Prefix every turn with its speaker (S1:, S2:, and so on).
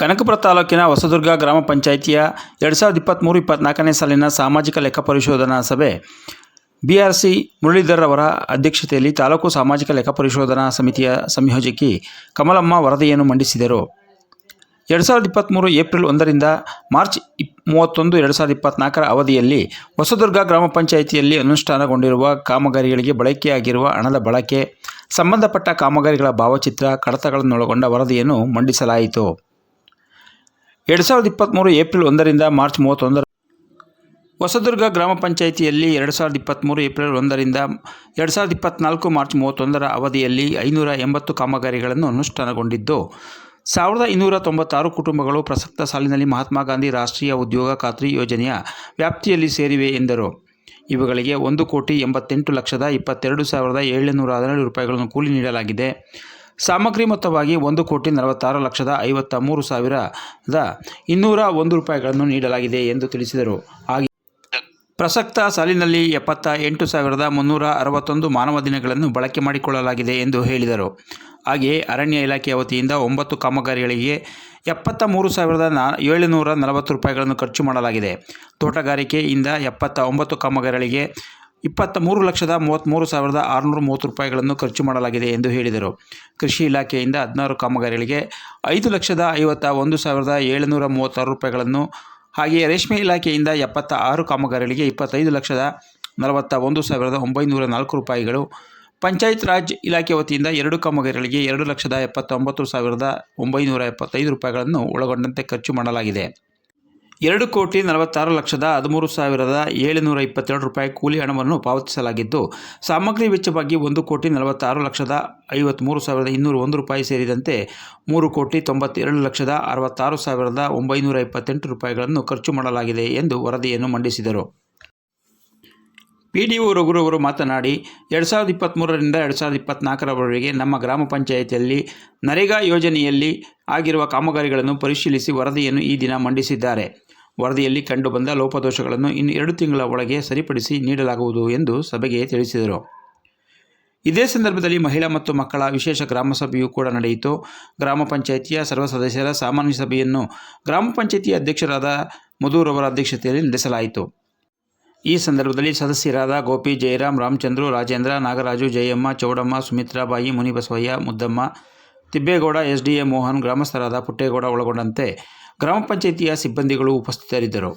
S1: ಕನಕಪುರ ತಾಲೂಕಿನ ಹೊಸದುರ್ಗ ಗ್ರಾಮ ಪಂಚಾಯಿತಿಯ ಎರಡು ಸಾವಿರದ ಇಪ್ಪತ್ತ್ಮೂರು ಇಪ್ಪತ್ತ್ನಾಲ್ಕನೇ ಸಾಲಿನ ಸಾಮಾಜಿಕ ಲೆಕ್ಕ ಪರಿಶೋಧನಾ ಸಭೆ. ಬಿ ಆರ್ ಸಿ ಮುರಳೀಧರ್ ಅವರ ಅಧ್ಯಕ್ಷತೆಯಲ್ಲಿ ತಾಲೂಕು ಸಾಮಾಜಿಕ ಲೆಕ್ಕ ಪರಿಶೋಧನಾ ಸಮಿತಿಯ ಸಂಯೋಜಕಿ ಕಮಲಮ್ಮ ವರದಿಯನ್ನು ಮಂಡಿಸಿದರು. ಎರಡು ಸಾವಿರದ ಇಪ್ಪತ್ತ್ಮೂರು ಏಪ್ರಿಲ್ ಒಂದರಿಂದ ಮಾರ್ಚ್ ಇಪ್, ಮೂವತ್ತೊಂದು ಎರಡು ಸಾವಿರದ ಇಪ್ಪತ್ತ್ನಾಲ್ಕರ ಅವಧಿಯಲ್ಲಿ ಹೊಸದುರ್ಗ ಗ್ರಾಮ ಪಂಚಾಯಿತಿಯಲ್ಲಿ ಅನುಷ್ಠಾನಗೊಂಡಿರುವ ಕಾಮಗಾರಿಗಳಿಗೆ ಬಳಕೆಯಾಗಿರುವ ಹಣದ ಬಳಕೆ, ಸಂಬಂಧಪಟ್ಟ ಕಾಮಗಾರಿಗಳ ಭಾವಚಿತ್ರ, ಕಡತಗಳನ್ನೊಳಗೊಂಡ ವರದಿಯನ್ನು ಮಂಡಿಸಲಾಯಿತು. ಎರಡು ಸಾವಿರದ ಇಪ್ಪತ್ತ್ಮೂರು ಏಪ್ರಿಲ್ ಒಂದರಿಂದ ಮಾರ್ಚ್ ಮೂವತ್ತೊಂದರ ಹೊಸದುರ್ಗ ಗ್ರಾಮ ಪಂಚಾಯಿತಿಯಲ್ಲಿ ಎರಡು ಸಾವಿರದ ಇಪ್ಪತ್ತ್ಮೂರು ಏಪ್ರಿಲ್ ಒಂದರಿಂದ ಎರಡು ಸಾವಿರದ ಇಪ್ಪತ್ತ್ನಾಲ್ಕು ಮಾರ್ಚ್ ಮೂವತ್ತೊಂದರ ಅವಧಿಯಲ್ಲಿ ಐನೂರ ಎಂಬತ್ತು ಕಾಮಗಾರಿಗಳನ್ನು ಅನುಷ್ಠಾನಗೊಂಡಿದ್ದು, ಸಾವಿರದ ಇನ್ನೂರ ತೊಂಬತ್ತಾರು ಕುಟುಂಬಗಳು ಪ್ರಸಕ್ತ ಸಾಲಿನಲ್ಲಿ ಮಹಾತ್ಮ ಗಾಂಧಿ ರಾಷ್ಟ್ರೀಯ ಉದ್ಯೋಗ ಖಾತ್ರಿ ಯೋಜನೆಯ ವ್ಯಾಪ್ತಿಯಲ್ಲಿ ಸೇರಿವೆ ಎಂದರು. ಇವುಗಳಿಗೆ ಒಂದು ಕೋಟಿ ಎಂಬತ್ತೆಂಟು ಲಕ್ಷದ ಇಪ್ಪತ್ತೆರಡು ಸಾವಿರದ ಏಳುನೂರ ಹದಿನೇಳು ರೂಪಾಯಿಗಳನ್ನು ಕೂಲಿ ನೀಡಲಾಗಿದೆ. ಸಾಮಗ್ರಿ ಮೊತ್ತವಾಗಿ ಒಂದು ಕೋಟಿ ನಲವತ್ತಾರು ಲಕ್ಷದ ಐವತ್ತ ಮೂರು ಸಾವಿರದ ಇನ್ನೂರ ಒಂದು ರೂಪಾಯಿಗಳನ್ನು ನೀಡಲಾಗಿದೆ ಎಂದು ತಿಳಿಸಿದರು. ಹಾಗೆ ಪ್ರಸಕ್ತ ಸಾಲಿನಲ್ಲಿ ಎಪ್ಪತ್ತ ಎಂಟು ಸಾವಿರದ ಮುನ್ನೂರ ಅರವತ್ತೊಂದು ಮಾನವ ದಿನಗಳನ್ನು ಬಳಕೆ ಮಾಡಿಕೊಳ್ಳಲಾಗಿದೆ ಎಂದು ಹೇಳಿದರು. ಹಾಗೆಯೇ ಅರಣ್ಯ ಇಲಾಖೆಯ ವತಿಯಿಂದ ಒಂಬತ್ತು ಕಾಮಗಾರಿಗಳಿಗೆ ಎಪ್ಪತ್ತ ಮೂರು ಸಾವಿರದ ನಾ ಏಳುನೂರ ನಲವತ್ತು ರೂಪಾಯಿಗಳನ್ನು ಖರ್ಚು ಮಾಡಲಾಗಿದೆ. ತೋಟಗಾರಿಕೆಯಿಂದ ಎಪ್ಪತ್ತ ಒಂಬತ್ತು ಕಾಮಗಾರಿಗಳಿಗೆ ಇಪ್ಪತ್ತ ಮೂರು ಲಕ್ಷದ ಮೂವತ್ತ್ಮೂರು ಸಾವಿರದ ಆರುನೂರ ಮೂವತ್ತು ರೂಪಾಯಿಗಳನ್ನು ಖರ್ಚು ಮಾಡಲಾಗಿದೆ ಎಂದು ಹೇಳಿದರು. ಕೃಷಿ ಇಲಾಖೆಯಿಂದ ಹದಿನಾರು ಕಾಮಗಾರಿಗಳಿಗೆ ಐದು ಲಕ್ಷದ ಐವತ್ತ ಒಂದು ಸಾವಿರದ ಏಳುನೂರ ಮೂವತ್ತಾರು ರೂಪಾಯಿಗಳನ್ನು ಹಾಗೆಯೇ ರೇಷ್ಮೆ ಇಲಾಖೆಯಿಂದ ಎಪ್ಪತ್ತ ಆರು ಕಾಮಗಾರಿಗಳಿಗೆ ಇಪ್ಪತ್ತೈದು ಲಕ್ಷದ ನಲವತ್ತ ಒಂದು ಸಾವಿರದ ಒಂಬೈನೂರ ನಾಲ್ಕು ರೂಪಾಯಿಗಳು, ಪಂಚಾಯತ್ ರಾಜ್ ಇಲಾಖೆ ವತಿಯಿಂದ ಎರಡು ಕಾಮಗಾರಿಗಳಿಗೆ ಎರಡು ಲಕ್ಷದ ಎಪ್ಪತ್ತೊಂಬತ್ತು ಸಾವಿರದ ಒಂಬೈನೂರ ಎಪ್ಪತ್ತೈದು ರೂಪಾಯಿಗಳನ್ನು ಒಳಗೊಂಡಂತೆ ಖರ್ಚು ಮಾಡಲಾಗಿದೆ. ಎರಡು ಕೋಟಿ ನಲವತ್ತಾರು ಲಕ್ಷದ ಹದಿಮೂರು ಸಾವಿರದ ಏಳುನೂರ ಇಪ್ಪತ್ತೆರಡು ರೂಪಾಯಿ ಕೂಲಿ ಹಣವನ್ನು ಪಾವತಿಸಲಾಗಿದ್ದು, ಸಾಮಗ್ರಿ ವೆಚ್ಚವಾಗಿ ಒಂದು ಕೋಟಿ ನಲವತ್ತಾರು ಲಕ್ಷದ ಐವತ್ತ್ಮೂರು ಸಾವಿರದ ಇನ್ನೂರ ಒಂದು ರೂಪಾಯಿ ಸೇರಿದಂತೆ ಮೂರು ಕೋಟಿ ತೊಂಬತ್ತೆರಡು ಲಕ್ಷದ ಅರವತ್ತಾರು ಸಾವಿರದ ಒಂಬೈನೂರ ಇಪ್ಪತ್ತೆಂಟು ರೂಪಾಯಿಗಳನ್ನು ಖರ್ಚು ಮಾಡಲಾಗಿದೆ ಎಂದು ವರದಿಯನ್ನು ಮಂಡಿಸಿದರು. ಪಿ ಡಿ ಒ ರಘುರವರು ಮಾತನಾಡಿ, ಎರಡು ಸಾವಿರದ ಇಪ್ಪತ್ತ್ಮೂರರಿಂದ ಎರಡು ಸಾವಿರದ ಇಪ್ಪತ್ತ್ನಾಲ್ಕರವರೆಗೆ ನಮ್ಮ ಗ್ರಾಮ ಪಂಚಾಯಿತಿಯಲ್ಲಿ ನರೇಗಾ ಯೋಜನೆಯಲ್ಲಿ ಆಗಿರುವ ಕಾಮಗಾರಿಗಳನ್ನು ಪರಿಶೀಲಿಸಿ ವರದಿಯನ್ನು ಈ ದಿನ ಮಂಡಿಸಿದ್ದಾರೆ. ವರದಿಯಲ್ಲಿ ಕಂಡುಬಂದ ಲೋಪದೋಷಗಳನ್ನು ಇನ್ನು ಎರಡು ತಿಂಗಳ ಒಳಗೆ ಸರಿಪಡಿಸಿ ನೀಡಲಾಗುವುದು ಎಂದು ಸಭೆಗೆ ತಿಳಿಸಿದರು. ಇದೇ ಸಂದರ್ಭದಲ್ಲಿ ಮಹಿಳಾ ಮತ್ತು ಮಕ್ಕಳ ವಿಶೇಷ ಗ್ರಾಮ ಸಭೆಯೂ ಕೂಡ ನಡೆಯಿತು. ಗ್ರಾಮ ಪಂಚಾಯಿತಿಯ ಸರ್ವ ಸದಸ್ಯರ ಸಾಮಾನ್ಯ ಸಭೆಯನ್ನು ಗ್ರಾಮ ಪಂಚಾಯಿತಿಯ ಅಧ್ಯಕ್ಷರಾದ ಮಧುರವರ ಅಧ್ಯಕ್ಷತೆಯಲ್ಲಿ ನಡೆಸಲಾಯಿತು. ಈ ಸಂದರ್ಭದಲ್ಲಿ ಸದಸ್ಯರಾದ Gopi Jayaram, Ramachandru, Rajendra, Nagaraju, Jayamma, Chowdamma, Sumitrabai, Munibasavaiah, Muddamma Thibbegowda S D A Mohan ಗ್ರಾಮಸ್ಥರಾದ Puttegowda ಒಳಗೊಂಡಂತೆ ಗ್ರಾಮ ಪಂಚಾಯಿತಿಯ ಸಿಬ್ಬಂದಿಗಳು ಉಪಸ್ಥಿತರಿದ್ದರು.